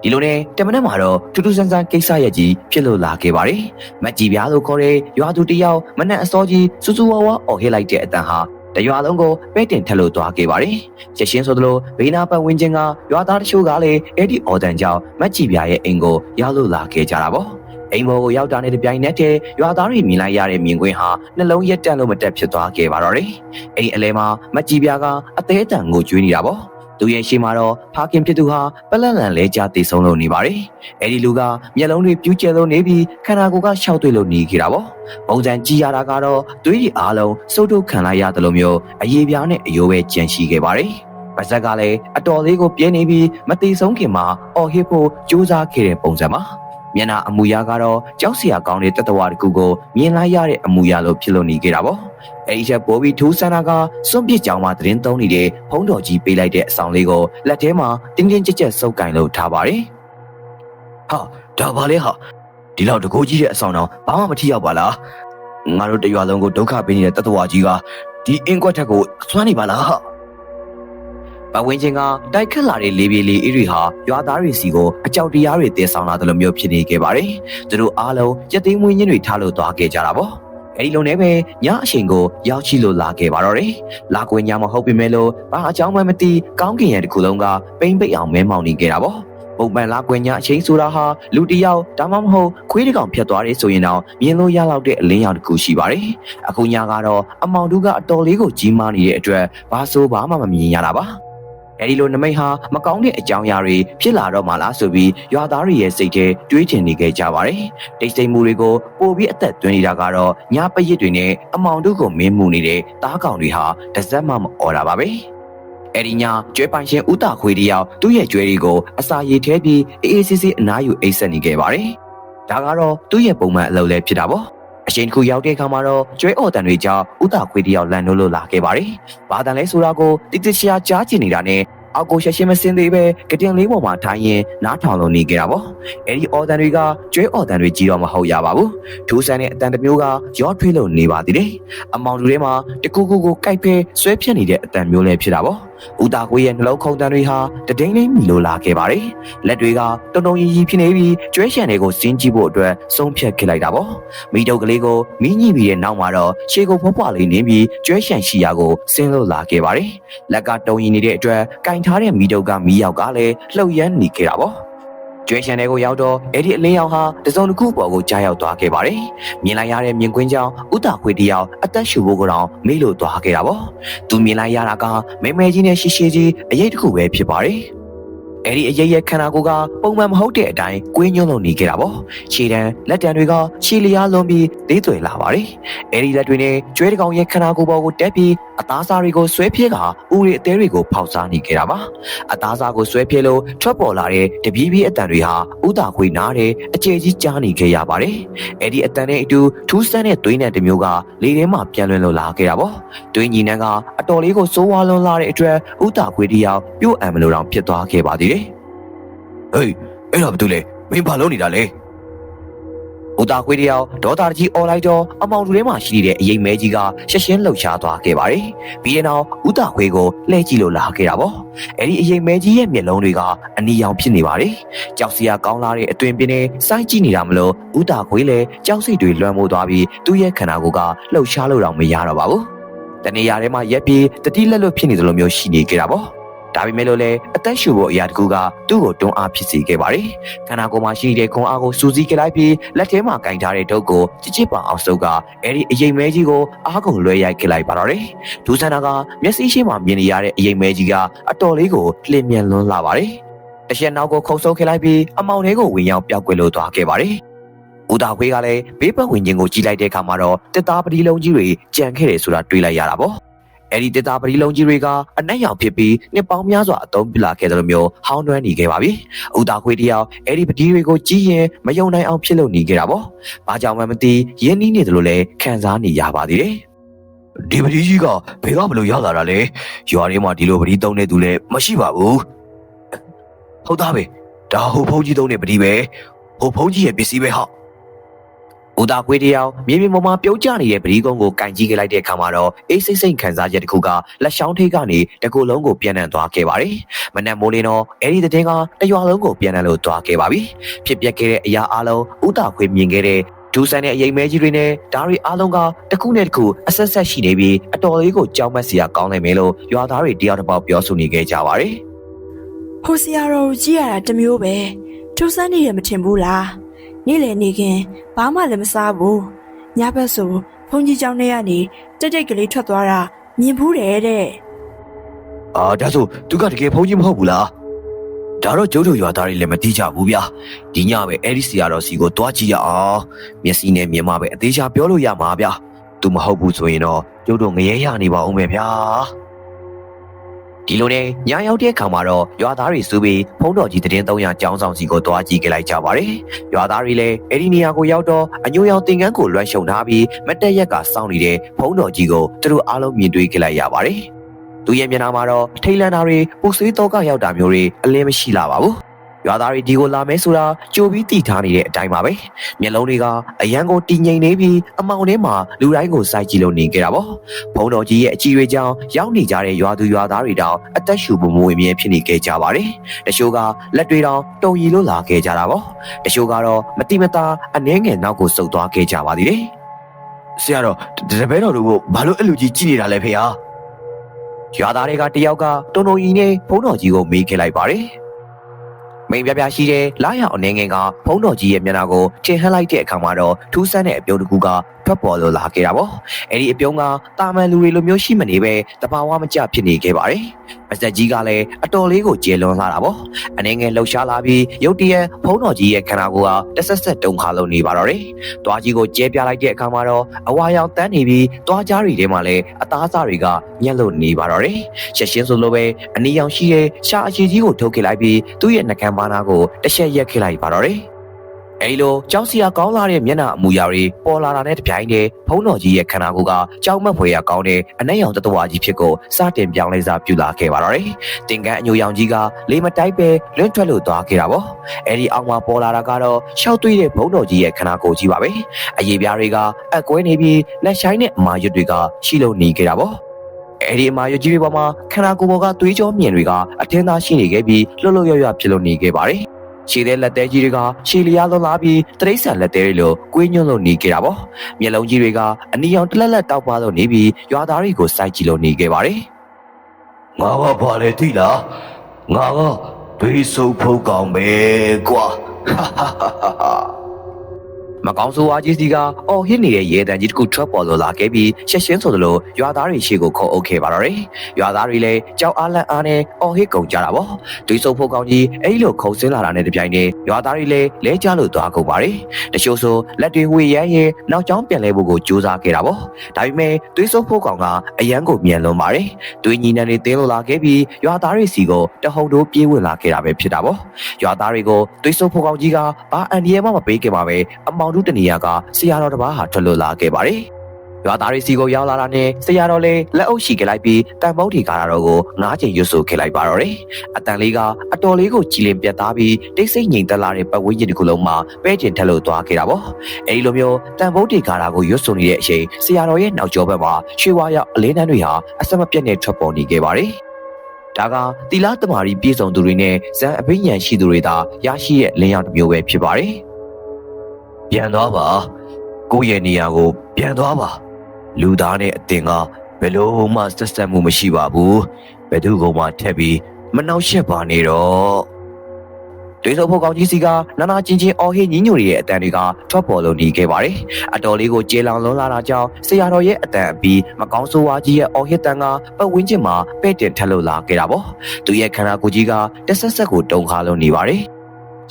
ဒီလိုနဲ့တမန်နဲ့မှာတော့ထူးထူးဆန်းဆန်းကိစ္စရဲ့ကြီးဖြစ်လို့လာခဲ့ပါတယ်မက်ကြီးပြားလို့ခေါ်တဲ့ရွာသူတစ်ယောက်မနဲ့အစောကြီးစူးစူးဝါးဝါအော်ဟစ်လိုက်တဲ့အတန်ဟာတရွာလုံးကိုပဲ့တင်ထက်လို့သွားခဲ့ပါတယ်။ချက်ချင်းဆိုသလိုဘေးနာပတ်ဝန်းကျင်ကရွာသားတချို့ကလည်းအဲ့ဒီအော်တန်ကြောင့်မက်ကြီးပြားရဲ့အိမ်ကိုရောက်လို့လာခဲ့ကြတာပေါ့။အိမ်ဘော်ကိုရောက်တာနဲ့တပြိုင်နက်တည်းရွာသားတွေမြင်လိုက်ရတဲ့မြင်ကွင်းဟာနှလုံးရက်တန့်လို့မတက်ဖြစ်သွားခဲ့ပါတော့တယ်။အိမ်အလဲမှာမက်ကြီးပြားကအသေးတန်ကိုကျွေးနေတာပေါ့။ သူရဲ့ရှေ့မှာတော့ဖာကင်ဖြစ်သူဟာပလက်လန်လဲကြတည်ဆုံးလို့နေပါတယ်။အဲဒီလူကမျက်လုံးတွေပြူးကျဲလို့နေပြီးခန္ဓာကိုယ်ကရှောက်သွေးလို့နေခဲ့တာပေါ့။ပုံစံကြည့်ရတာကတော့သွေးတွေအားလုံးစုပ်ထုတ်ခံလိုက်ရတယ်လို့မျိုးအရေးပြားနဲ့အယိုးပဲကြံရှိခဲ့ပါတယ်။ပါဇက်ကလည်းအတော်လေးကိုပြင်းနေပြီးမတိဆုံးခင်မှာအော်ဟစ်ဖို့ကြိုးစားခဲ့တဲ့ပုံစံပါ မျက်နှာအမူအရာကတော့ကြောက်စရာကောင်းတဲ့တတဝါတစ်ခုကိုမြင်လိုက်ရတဲ့အမူအရာလိုဖြစ်လို့နေခဲ့တာပေါ့အဲဒီချက်ပိုးပြီးထူးဆန်းတာကစွန့်ပစ်ကြောင်မှာသတင်းသုံးနေတဲ့ဖုံးတော်ကြီးပေးလိုက်တဲ့အဆောင်လေးကိုလက်ထဲမှာတင်းတင်းကြပ်ကြပ်စုပ်ကင်လို့ထားပါတယ်ဟာဒါပါလေဟာဒီလောက်တကိုးကြီးတဲ့အဆောင်တော့ဘာမှမထိရောက်ပါလားငါတို့တရွာလုံးကိုဒုက္ခပေးနေတဲ့တတဝါကြီးကဒီအင်ကွက်ထက်ကိုဆွမ်းနေပါလား ဟာ။ပဝင်းချင်းကတိုက်ခတ်လာတဲ့လေပြေလေအေးတွေဟာရွာသားတွေစီကိုအကြောက်တရားတွေတည်ဆောင်လာတယ်လို့မျိုးဖြစ်နေခဲ့ပါတယ်။သူတို့အားလုံးကြက်သိမ်းမွေးညင်းတွေထားလို့သွားခဲ့ကြတာပေါ့။အဲဒီလိုနဲ့ပဲညအချိန်ကိုရောက်ချီလို့လာခဲ့ပါတော့တယ်။လာကွယ်ညမဟုတ်ပေမဲ့လို့ဘာအကြောင်းမှမသိကောင်းကင်ရဲ့တစ်ခုလုံးကပိမ့်ပိတ်အောင်မဲမောင်နေခဲ့တာပေါ့။ဘုပုံပန်လာကွင်ညာအချိန်ဆိုတာဟာလူတစ်ယောက်ဒါမှမဟုတ်ခွေးတစ်ကောင်ဖြတ်သွားတယ်ဆိုရင်တော့မြင်လို့ရလောက်တဲ့အလင်းရောင်တစ်ခုရှိပါတယ်အခုညကတော့အမောင်တို့ကအတော်လေးကိုကြီးမားနေတဲ့အတွက်ဘာဆိုဘာမှမမြင်ရတာပါ အဲဒီလိုနမိတ်ဟာမကောင်းတဲ့အကြောင်းအရာတွေဖြစ်လာတော့မှလားဆိုပြီးရွာသားတွေရဲ့စိတ်ထဲတွေးထင်နေခဲ့ကြပါတယ်။တိတ်ဆိတ်မှုတွေကိုပို့ပြီးအသက်သွင်းနေတာကတော့ညပရစ်တွေနဲ့အမောင်တို့ကိုမင်းမှုနေတဲ့တားကောင်တွေဟာတစ်စက်မှမအော်တာပါပဲ။အဲဒီညကျွဲပိုင်ရှင်ဦးတာခွေတယောက်သူ့ရဲ့ကျွဲတွေကိုအစာရည်ထဲပြီးအေးအေးဆေးဆေးအနားယူအိတ်ဆက်နေခဲ့ပါတယ်။ဒါကတော့သူ့ရဲ့ပုံမှန်အလုပ်လည်းဖြစ်တာပေါ့။ အချိန်တစ်ခုရောက်တဲ့အခါမှာတော့ကျွဲအော်တန်တွေကြောင့်ဥတာခွေတယောက်လန်လို့လို့လာခဲ့ပါတယ်။ဘာတန်လဲဆိုတာကိုတိတိကျကျကြားကျင်နေတာနဲ့အောက်ကိုရှက်ရှင်းမစင်းသေးပဲကတင်လေးပေါ်မှာထိုင်ရင်နားထောင်လို့နေကြတာပေါ့။အဲဒီအော်တန်တွေကကျွဲအော်တန်တွေကြီးတော့မဟုတ်ရပါဘူး။ထူးဆန်းတဲ့အတန်တစ်မျိုးကရောထွေးလို့နေပါသေးတယ်။အမောင်လူထဲမှာတကူကူကိုကြိုက်ဖဲဆွဲဖြတ်နေတဲ့အတန်မျိုးလည်းဖြစ်တာပေါ့။ ဦးတာကိုရဲ့နှလုံးခုန်တန်တွေဟာတဒိန်လေးမြည်လို့လာခဲ့ပါတယ်။လက်တွေကတုံတုံရီရီဖြစ်နေပြီးကျွဲရှံတွေကိုစင်းကြည့်ဖို့အတွက်ဆုံးဖြတ်ခဲ့လိုက်တာပေါ့။မိတုပ်ကလေးကိုမိညှိပြီးတဲ့နောက်မှာတော့ရှေကိုဖွားဖွားလေးနင်းပြီးကျွဲရှံရှိရာကိုဆင်းလို့လာခဲ့ပါတယ်။လက်ကတုံရီနေတဲ့အတွက်ကင်ထားတဲ့မိတုပ်ကမိယောက်ကလည်းလှုပ်ရမ်းနေခဲ့တာပေါ့။ ကျွဲရှံတွေကိုရောက်တော့အဲ့ဒီအလင်းရောင်ဟာတစုံတစ်ခုပေါ်ကိုကြားရောက်သွားခဲ့ပါတယ်။မြင်လိုက်ရတဲ့မြင်ကွင်းကြောင့်ဥတာခွေတယောက်အသက်ရှူဖို့ကတော့မေ့လို့သွားခဲ့တာပေါ့။သူမြင်လိုက်ရတာကမဲမဲကြီးနဲ့ရှိရှိကြီးအရေးတစ်ခုပဲဖြစ်ပါတယ်။ အဲ့ဒီအရေးရဲ့ခန္ဓာကိုယ်ကပုံမှန်မဟုတ်တဲ့အတိုင်းကွင်းညွန့်လို့နေခဲ့တာပေါ့။ခြေတံလက်တံတွေကခြေလျားလွန်ပြီးသေးသွယ်လာပါတယ်။အဲ့ဒီလက်တွေနဲ့ကျွဲတကောင်ရဲ့ခန္ဓာကိုယ်ပေါ်ကိုတက်ပြီးအသားစားတွေကိုဆွဲဖြဲကဥရီအသေးတွေကိုဖောက်စားနေခဲ့တာပါ။အသားစားကိုဆွဲဖြဲလို့ထွက်ပေါ်လာတဲ့တပြေးပြေးအတန်တွေဟာဥတာခွေနားတဲ့အကျယ်ကြီးကြားနေခဲ့ရပါတယ်။အဲ့ဒီအတန်နဲ့အတူထူးဆန်းတဲ့သွေးနဲ့တစ်မျိုးကလေထဲမှာပြန်လွင်လို့လာခဲ့တာပေါ့။သွေးညီနှန်းကအတော်လေးကိုစိုးဝါလွန်လာတဲ့အတွက်ဥတာခွေတယောက်ပြုတ်အံမလို့တောင်ဖြစ်သွားခဲ့ပါသေးတယ်။ဟေးအဲ့ဒါဘာတူလဲမင်းဘာလုပ်နေတာလဲဦးသားခွေးတယောက်ဒေါသကြီးអော်လိုက်တော့အမောင်တူထဲမှာရှိနေတဲ့အရင်မဲကြီးကရှက်ရှင်းလှုပ်ရှားသွားခဲ့ပါတယ်။ပြီးတဲ့နောက်ဦးသားခွေးကိုလှည့်ကြည့်လို့လာခဲ့တာပေါ့။အဲ့ဒီအရင်မဲကြီးရဲ့မျက်လုံးတွေကအနီရောင်ဖြစ်နေပါတယ်။ကြောက်စရာကောင်းလာတဲ့အတွင်ပြင်းနဲ့စိုင်းကြည့်နေတာမလို့ဦးသားခွေးလည်းကြောက်စိတ်တွေလွှမ်းမိုးသွားပြီးသူ့ရဲ့ခန္ဓာကိုယ်ကလှုပ်ရှားလို့တော့မရတော့ပါဘူး။တနေရာထဲမှာရက်ပြီးတတိလက်လွတ်ဖြစ်နေသလိုမျိုးရှိနေကြတာပေါ့။ ဒါပေမဲ့လို့လည်းအသက်ရှူဖို့အရာတကူကသူ့ကိုတွန်းအားဖြစ်စေခဲ့ပါတယ်။ခန္ဓာကိုယ်မှာရှိတဲ့ခွန်အားကိုစူးစီးခဲ့လိုက်ပြီးလက်ထဲမှာကင်ထားတဲ့ဒုတ်ကိုချစ်ချစ်ပအောင်စုပ်ကအဲ့ဒီအရင်မဲကြီးကိုအားကုန်လွှဲရိုက်ခဲ့လိုက်ပါတော့တယ်။ဒူဆန္ဒကမျက်စိရှိမှမြင်နေရတဲ့အရင်မဲကြီးကအတော်လေးကိုလှင်မြန်လွန်းလာပါတယ်။တစ်ချက်နောက်ကိုခုံဆုပ်ခဲ့လိုက်ပြီးအမောင်လေးကိုဝင်ရောက်ပြောက်ကွယ်လို့သွားခဲ့ပါတယ်။ဦးတာခွေးကလည်းဘေးပတ်ဝန်းကျင်ကိုကြည့်လိုက်တဲ့အခါမှာတော့တစ်သားပတိလုံးကြီးတွေကြံခဲ့တယ်ဆိုတာတွေးလိုက်ရတာပေါ့။ အဲ့ဒီတစ်သားပတိလုံးကြီးတွေကအနက်ရောင်ဖြစ်ပြီးနှစ်ပေါင်းများစွာအသုံးပြုလာခဲ့တယ်လို့မျိုးဟောင်းတွန်းနေခဲ့ပါပြီ။ဦးတာခွေးတယောက်အဲ့ဒီပတိတွေကိုကြည့်ရင်မယုံနိုင်အောင်ဖြစ်လို့နေခဲ့တာပေါ့။ဘာကြောင့်မှမသိရင်းနှီးနေတယ်လို့လည်းခံစားနေရပါသေးတယ်။ဒီပတိကြီးကဘယ်ကမလို့ရလာတာလဲရွာထဲမှာဒီလိုပတိသုံးတဲ့သူလည်းမရှိပါဘူးဟုတ်သားပဲဒါဟိုဖုန်းကြီးသုံးတဲ့ပတိပဲဟိုဖုန်းကြီးရဲ့ပစ္စည်းပဲဟာ ဦးသားခွေးတယောက်မြေပြင်ပေါ်မှာပြုတ်ကျနေတဲ့ပတိကုန်းကိုကင်ကြီးခဲ့လိုက်တဲ့အခါမှာတော့အေးစိမ့်စိမ့်ခံစားချက်တစ်ခုကလက်ရှောင်းထိတ်ကနေတကူလုံးကိုပြန်နှံသွားခဲ့ပါတယ်။မနက်မိုးလင်းတော့အဲ့ဒီတဲ့တင်ကတရွာလုံးကိုပြန်နှံလို့သွားခဲ့ပါပြီ။ဖြစ်ပျက်ခဲ့တဲ့အရာအလုံးဦးသားခွေးမြင်ခဲ့တဲ့ဒူဆန်တဲ့အရင်မဲကြီးတွေနဲ့ဓာရီအားလုံးကတစ်ခုနဲ့တစ်ခုအဆက်ဆက်ရှိနေပြီးအတော်လေးကိုကြောက်မက်စရာကောင်းနိုင်မယ်လို့ရွာသားတွေတယောက်တစ်ပေါက်ပြောဆိုနေခဲ့ကြပါတယ်ဟိုဆရာတော်ကိုကြည့်ရတာတစ်မျိုးပဲထူးဆန်းနေရမထင်ဘူးလား နေ့လည်နေခင်ဘာမှလည်းမစားဘူးညဘက်ဆိုဘုန်းကြီးကျောင်းထဲကနေတိတ်တိတ်ကလေးထွက်သွားတာမြင်ဘူးတယ်တဲ့အာဒါဆိုသူကတကယ်ဖုန်းကြီးမဟုတ်ဘူးလားဒါတော့ကျုပ်တို့ရွာသားတွေလည်းမသိကြဘူးဗျာဒီညပဲအဲ့ဒီစီရတော်စီကိုတွားကြည့်ရအောင်မျက်စိနဲ့မြင်မှပဲအသေးချာပြောလို့ရမှာဗျာသူမဟုတ်ဘူးဆိုရင်တော့ကျုပ်တို့ငရဲရနေပါဦးမယ်ဗျာ။ ဒီလိုနဲ့ညရောက်တဲ့အခါမှာတော့ရွာသားတွေစုပြီးဖုံးတော်ကြီးတည်င်း300ကျောင်းဆောင်စီကိုတွားကြည့်ကြလိုက်ကြပါတယ်။ရွာသားတွေလည်းအဲ့ဒီနေရာကိုရောက်တော့အညိုရောင်သင်ကန်းကိုလွှမ်းရှုံထားပြီးမတ်တက်ရက်ကစောင့်နေတဲ့ဖုံးတော်ကြီးကိုသူတို့အားလုံးမြင်တွေ့ကြလိုက်ရပါတယ်။သူရဲ့မျက်နှာမှာတော့ထိတ်လန့်တာတွေပူဆွေးတော့ကရောက်တာမျိုးတွေအလင်းမရှိလာပါဘူး။ ရွာသားတွေဒီကိုလာမဲဆိုတာကြိုပြီးတည်ထားနေတဲ့အတိုင်းပါပဲမျက်လုံးတွေကအရန်ကိုတည်ငြိမ်နေပြီးအမောင်ထဲမှာလူတိုင်းကိုစိုက်ကြည့်လို့နေကြတာပေါ့ဘုံတော်ကြီးရဲ့အကြီးတွေကြောင့်ရောက်နေကြတဲ့ရွာသူရွာသားတွေတောင်အသက်ရှူပုံမဝင်မြဲဖြစ်နေကြကြပါတယ်တချို့ကလက်တွေတောင်တုံရီလို့လာခဲ့ကြတာပေါ့တချို့ကတော့မတိမတာအနှဲငယ်နောက်ကိုစုပ်သွားခဲ့ကြပါသေးတယ်ဆရာတော်တပည့်တော်တို့ကဘာလို့အဲ့လိုကြီးကြည့်နေတာလဲဖေဟာရွာသားတွေကတယောက်ကတုံတုံကြီးနဲ့ဘုံတော်ကြီးကိုမေးခဲ့လိုက်ပါတယ် မိန်ပြပြရှိတဲ့လာရောက်အနေငယ်ကဖုံးတော်ကြီးရဲ့မျက်နှာကိုထင်ဟပ်လိုက်တဲ့အခါမှာတော့ထူးဆန်းတဲ့အပြုံးတစ်ခုကထွက်ပေါ်လို့လာခဲ့တာပေါ့အဲ့ဒီအပြုံးကတာမန်လူတွေလိုမျိုးရှိမနေပဲတဘာဝမကျဖြစ်နေခဲ့ပါတယ်ပါဇက်ကြီးကလည်းအတော်လေးကိုကျေလွန်လာတာပေါ့အနေငယ်လှုပ်ရှားလာပြီးရုတ်တရက်ဖုံးတော်ကြီးရဲ့ခန္ဓာကိုယ်ကတဆက်ဆက်တုံခါလုံးနေပါတော့တယ်။တွားကြီးကိုကျဲပြလိုက်တဲ့အခါမှာတော့အဝါရောင်တန်းနေပြီးတွားကြားတွေထဲမှာလည်းအသားစားတွေကညှက်လို့နေပါတော့တယ်။ရှက်ရှင်းဆိုလိုပဲအနီရောင်ရှိတဲ့ရှာအချီကြီးကိုထုတ်ခဲ့လိုက်ပြီးသူ့ရဲ့နှကမ်းပါးနာကိုတစ်ချက်ရက်ခဲ့လိုက်ပါတော့တယ်။အဲဒီလိုကြောက်စရာကောင်းလာတဲ့မျက်နှာအမူအရာတွေပေါ်လာတာနဲ့တပြိုင်တည်းဖုံးတော်ကြီးရဲ့ခန္ဓာကိုယ်ကကြောက်မက်ဖွယ်ရကောင်းတဲ့အနက်ရောင်တတဝါကြီးဖြစ်ကိုစတင်ပြောင်းလဲစားပြူလာခဲ့ပါတော့တယ်။တင်ကန်းအညိုရောင်ကြီးကလေမတိုက်ပဲလွင့်ထွက်လို့သွားခဲ့တာပေါ့။အဲဒီအောက်မှာပေါ်လာတာကတော့ရှောက်သွေးတဲ့ဘုံတော်ကြီးရဲ့ခန္ဓာကိုယ်ကြီးပါပဲ။အရေးပြားတွေကအက်ကွဲနေပြီးလက်ဆိုင်တဲ့အမာရွတ်တွေကရှိလို့နေခဲ့တာပေါ့။ အဲဒီအမာရွတ်ကြီးတွေပေါ်မှာခန္ဓာကိုယ်ပေါ်ကသွေးကြောမြင်တွေကအထင်းသားရှိနေခဲ့ပြီးလှုပ်လှုပ်ရွရွဖြစ်လို့နေခဲ့ပါတယ်။ခြေသေးလက်သေးကြီးတွေကခြေလျားလွန်လာပြီးတရိษံလက်သေးတွေလိုကွေးညွန့်လို့နေခဲ့တာပေါ့။မျက်လုံးကြီးတွေကအနီရောင်တလက်လက်တောက်ပါလို့နေပြီးရွာသားတွေကိုစိုက်ကြည့်လို့နေခဲ့ပါတယ်။ငါကဘာလဲသိလားငါကဘေးဆုပ်ဖုတ်ကောင်ပဲကွာဟာဟာဟာဟာ မကောင်းဆိုးဝါးကြီးစီကအော်ဟစ်နေတဲ့ရေတံကြီးတစ်ခုထွက်ပေါ်လာခဲ့ပြီးရှက်ရှင်းဆိုသလိုရွာသားတွေရှေ့ကိုခေါ်အုပ်ခဲ့ပါတော့တယ်။ရွာသားတွေလည်းကြောက်အားလန့်အားနဲ့အော်ဟစ်ကုန်ကြတာပေါ့။တွေးဆုံဖို့ကောင်းကြီးအဲ့လိုခုံဆင်းလာတာနဲ့တပြိုင်တည်းရွာသားတွေလည်းလဲကျလို့သွားကုန်ပါတယ်။တချို့ဆိုလက်တွေဝေရမ်းရင်နောက်ကျောင်းပြန်လဲဖို့ကိုကြိုးစားခဲ့တာပေါ့။ဒါပေမဲ့တွေးဆုံဖို့ကောင်းကအရန်ကိုမြန်လွန်ပါတယ်။တွေးညီနံတွေတင်းလို့လာခဲ့ပြီးရွာသားတွေစီကိုတဟုန်တိုးပြေးဝင်လာခဲ့တာပဲဖြစ်တာပေါ့။ရွာသားတွေကိုတွေးဆုံဖို့ကောင်းကြီးကဘာအန်ဒီရဲမှမပေးခင်ပါပဲအမောင်တို့တနေရာကဆရာတော်တစ်ပါးဟာထွက်လို့လာခဲ့ပါတယ်။ရွာသားတွေစီကိုရောက်လာတာနဲ့ဆရာတော်လည်းလက်အုပ်ရှိခဲ့လိုက်ပြီးတန်မုတ်ထီကားတော်ကိုငားချိန်ရွတ်ဆိုခဲ့လိုက်ပါတော့တယ်။အတန်လေးကအတော်လေးကိုကြည်လင်ပြတ်သားပြီးတိတ်ဆိတ်ငြိမ်သက်လာတဲ့ပတ်ဝန်းကျင်တစ်ခုလုံးမှာပဲကျင်ထက်လို့သွားခဲ့တာပေါ့။အဲဒီလိုမျိုးတန်မုတ်ထီကားတော်ကိုရွတ်ဆိုနေတဲ့အချိန်ဆရာတော်ရဲ့နောက်ကျောဘက်မှာရွှေဝါရောက်အလင်းတန်းတွေဟာအဆက်မပြတ်နဲ့ထွက်ပေါ်နေခဲ့ပါတယ်။ဒါကတီလာတမာရီပြည်စုံသူတွေနဲ့ဇန်အဘိညာဉ်ရှိသူတွေသာရရှိတဲ့လင်းရောက်တစ်မျိုးပဲဖြစ်ပါတယ်။ ပြန်သွားပါကိုယ့်ရဲ့နေရာကို ပြန်သွားပါ လူသားနဲ့အတင်ကဘယ်လို့မှဆက်ဆက်မှုမရှိပါဘူးဘယ်သူကမှထက်ပြီးမနှောက်ယှက်ပါနဲ့တော့တွေးစုံဖို့ကောင်းကြီးစီကနာနာချင်းချင်းအော်ဟစ်ညင်းညူတွေရဲ့အတန်တွေကထွက်ပေါ်လို့နေခဲ့ပါတယ်။အတော်လေးကိုကျေလောင်လွန်လာတာကြောင့်ဆရာတော်ရဲ့အတန်အပြီးမကောင်းဆိုးဝါးကြီးရဲ့အော်ဟစ်တန်ကပတ်ဝန်းကျင်မှာပဲ့တင်ထက်လို့လာခဲ့တာပေါ့။သူရဲ့ခန္ဓာကိုယ်ကြီးကတက်ဆက်ဆက်ကိုတုံခါလို့နေပါတယ်။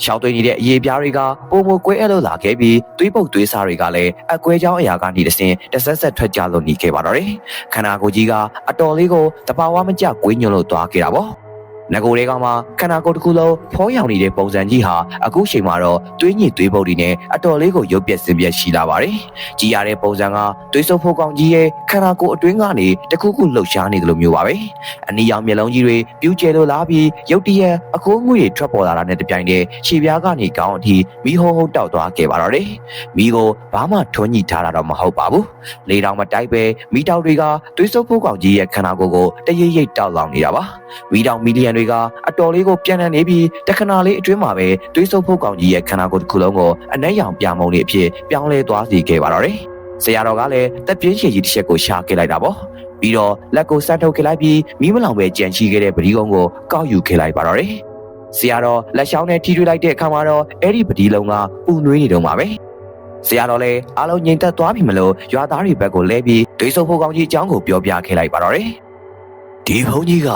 ရှောက်သွင်းနေတဲ့အရေးပြားတွေကပုံမကွဲအပ်လို့လာခဲ့ပြီးသွေးပုတ်သွေးစားတွေကလည်းအကွဲချောင်းအရာကနေတဆင်တဆက်ဆက်ထွက်ကြလို့နေခဲ့ပါတော့တယ်။ခန္ဓာကိုယ်ကြီးကအတော်လေးကိုတဘာဝမကျကွေးညွန့်လို့သွားခဲ့တာပေါ့။ ငကိုတွေကမှခန္ဓာကိုယ်တစ်ခုလုံးဖောရောင်နေတဲ့ပုံစံကြီးဟာအခုချိန်မှာတော့သွေးညစ်သွေးပုတ်တွေနဲ့အတော်လေးကိုရုပ်ပြက်စင်ပြက်ရှိလာပါတယ်။ကြည်ရတဲ့ပုံစံကသွေးဆုပ်ဖို့ကောင်ကြီးရဲ့ခန္ဓာကိုယ်အတွင်းကနေတခုခုလှုပ်ရှားနေတယ်လို့မျိုးပါပဲ။အနီရောင်မျက်လုံးကြီးတွေပြူးကျဲလို့လာပြီးရုတ်တရက်အခိုးငွေတွေထွက်ပေါ်လာတာနဲ့တပြိုင်တည်းခြေပြားကနေကောင်းအထိမီးဟုံးဟုံးတောက်သွားခဲ့ပါတော့တယ်။မီးကိုဘာမှထွန်းညှိထားတာတော့မဟုတ်ပါဘူး။လေတောင်မတိုက်ပဲမီးတောက်တွေကသွေးဆုပ်ဖို့ကောင်ကြီးရဲ့ခန္ဓာကိုယ်ကိုတရိပ်ရိပ်တောက်လောင်နေတာပါ။မီးတောင်မီလီယံတွေကအတော်လေးကိုပြန်လည်နေပြီးတခဏလေးအတွင်းမှာပဲသွေးဆုပ်ဖို့ကောင်ကြီးရဲ့ခန္ဓာကိုယ်တစ်ခုလုံးကိုအနှဲရောင်ပြာမုံလေးအဖြစ်ပြောင်းလဲသွားစေခဲ့ပါတော့တယ်။ဆရာတော်ကလည်းတက်ပြင်းရှည်ကြီးတစ်ချက်ကိုရှာခဲ့လိုက်တာပေါ့။ပြီးတော့လက်ကိုစမ်းထုတ်ခဲ့လိုက်ပြီးမီးမလောင်ပဲကြံရှိခဲ့တဲ့ပဒီကုန်းကိုကောက်ယူခဲ့လိုက်ပါတော့တယ်။ဆရာတော်လက်ရှောင်းနဲ့ထိထွေးလိုက်တဲ့အခါမှာတော့အဲ့ဒီပဒီလုံးကပူနွေးနေတော့မှာပဲ။ဆရာတော်လည်းအားလုံးငြိမ်သက်သွားပြီမလို့ရွာသားတွေဘက်ကိုလဲပြီးဒွေဆုပ်ဖို့ကောင်းကြီးအကြောင်းကိုပြောပြခဲ့လိုက်ပါတော့တယ် ဒီဘုန်းကြီးက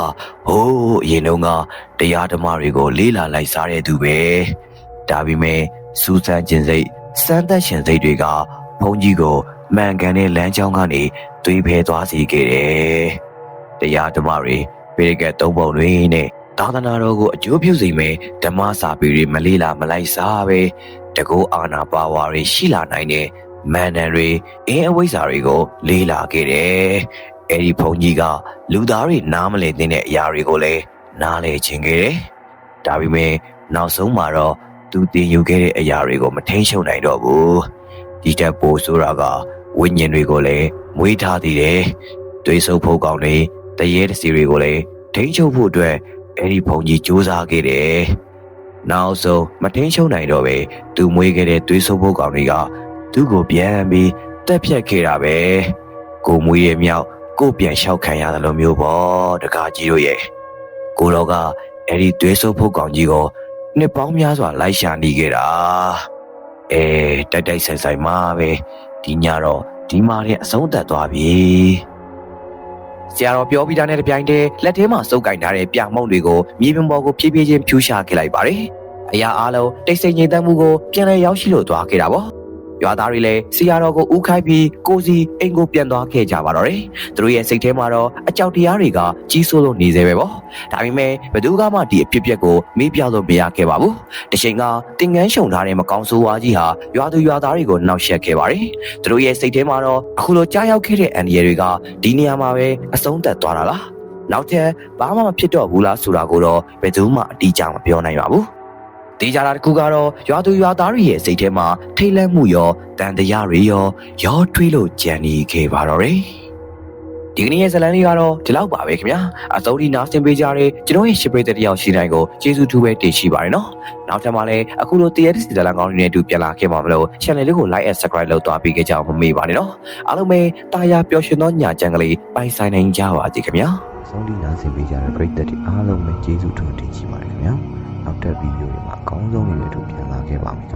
ဟိုးအရင်တုန်းကတရားဓမ္မတွေကိုလေးလာလိုက်စားတဲ့သူပဲဒါပေမဲ့စူးစမ်းခြင်းစိတ်စမ်းသပ်ခြင်းစိတ်တွေကဘုန်းကြီးကိုမှန်ကန်တဲ့လမ်းကြောင်းကနေသွေးဖဲသွားစေခဲ့တယ်တရားဓမ္မတွေပေကတ်သုံးပုံတွေနဲ့သာသနာတော်ကိုအကျိုးပြုစေမယ်ဓမ္မစာပေတွေမလေးလာမလိုက်စားပဲတကောအာနာပါဝါတွေရှိလာနိုင်တဲ့မန်နန်တွေအင်းအဝိဇ္ဇာတွေကိုလေးလာခဲ့တယ် အဲ့ဒီဘုန်းကြီးကလူသားတွေနားမလည်တဲ့အရာတွေကိုလည်းနားလည်ခြင်းခဲ့တယ်။ဒါပေမဲ့နောက်ဆုံးမှာတော့သူတင်ယူခဲ့တဲ့အရာတွေကိုမထိန်ချုပ်နိုင်တော့ဘူး။ဒီတက်ပိုဆိုတာကဝိညာဉ်တွေကိုလည်းမွေးထားသေးတယ်။တွေးဆုပ်ဖို့ကောင်းတဲ့တရေတစီတွေကိုလည်းထိန်ချုပ်ဖို့အတွက်အဲ့ဒီဘုန်းကြီးစူးစမ်းခဲ့တယ်။နောက်ဆုံးမထိန်ချုပ်နိုင်တော့ပဲသူမွေးခဲ့တဲ့တွေးဆုပ်ဖို့ကောင်းတွေကသူ့ကိုပြန်ပြီးတက်ဖြတ်ခဲ့တာပဲ။ကိုမွေးရဲ့မြောက် ကိုပြန်လျှောက်ခံရတယ်လို့မျိုးပေါ့တကားကြီးတို့ရဲ့ကိုတော်ကအဲ့ဒီသွေးဆုပ်ဖို့ကောင်ကြီးကိုနှစ်ပေါင်းများစွာလိုက်ရှာနေခဲ့တာအဲတိုက်တိုက်ဆိုင်ဆိုင်မှာပဲဒီညတော့ဒီမာတဲ့အဆုံးသက်သွားပြီဆရာတော်ပြောပြီးသားနဲ့တပြိုင်တည်းလက်ထဲမှာစုပ်ကင်ထားတဲ့ပြမုံတွေကိုမြေပြင်ပေါ်ကိုဖြည်းဖြည်းချင်းဖြူရှာခဲ့လိုက်ပါတယ်။အရာအားလုံးတိတ်ဆိတ်ငြိမ်သက်မှုကိုပြန်လည်ရောက်ရှိလို့သွားခဲ့တာပေါ့။ ရွာသားတွေလည်းဆရာတော်ကိုဥခိုင်းပြီးကိုစီအိမ်ကိုပြန်သွားခဲ့ကြပါတော့တယ်။သူတို့ရဲ့စိတ်ထဲမှာတော့အကြောက်တရားတွေကကြီးစိုးလို့နေသေးပဲပေါ့။ဒါပေမဲ့ဘယ်သူကမှဒီအဖြစ်အပျက်ကိုမေးပြလို့မရခဲ့ပါဘူး။တချိန်ကတင်ငန်းရှုံထားတဲ့မကောင်းဆိုးဝါးကြီးဟာရွာသူရွာသားတွေကိုနှောက်ယှက်ခဲ့ပါတယ်။သူတို့ရဲ့စိတ်ထဲမှာတော့အခုလိုကြားရောက်ခဲ့တဲ့အန်ဒီရတွေကဒီနေရာမှာပဲအဆုံးသက်သွားတာလား။နောက်ထပ်ဘာမှမဖြစ်တော့ဘူးလားဆိုတာကိုတော့ဘယ်သူမှအတိအကျမပြောနိုင်ပါဘူး။ တေးကြတာတစ်ခုကတော့ရွာသူရွာသားတွေရဲ့စိတ်ထဲမှာထိတ်လန့်မှုရောတန်တရားတွေရောရောထွေးလို့ကြံနေခဲ့ပါတော့တယ်။ဒီကနေ့ရဲ့ဇတ်လန်လေးကတော့ဒီလောက်ပါပဲခင်ဗျာအစိုးရနားဆင်ပေးကြတဲ့ကျွန်တော်ရဲ့ရှစ်ပရိသတ်တယောက်ရှိတိုင်းကိုကျေးဇူးတူပဲတင်ရှိပါတယ်နော်နောက်ထပ်မှလည်းအခုလိုတရတဲ့စီဇတ်လန်ကောင်းတွေနဲ့အတူပြန်လာခဲ့ပါမလို့ channel လေးကို like and subscribe လုပ်သွားပေးကြအောင်မမေ့ပါနဲ့နော်အားလုံးပဲတာယာပျော်ရွှင်သောညချမ်းကလေးပိုင်ဆိုင်နိုင်ကြပါစေခင်ဗျာဆုံးဒီနားဆင်ပေးကြတဲ့ပရိသတ်တွေအားလုံးပဲကျေးဇူးတင်ရှိပါတယ်ခင်ဗျာနောက်ထပ်ဗီဒီယိုတွေမှာအ ကောင်းဆုံးတွေနဲ့အတူပြန်လာခဲ့ပါမယ်ခင်ဗျာ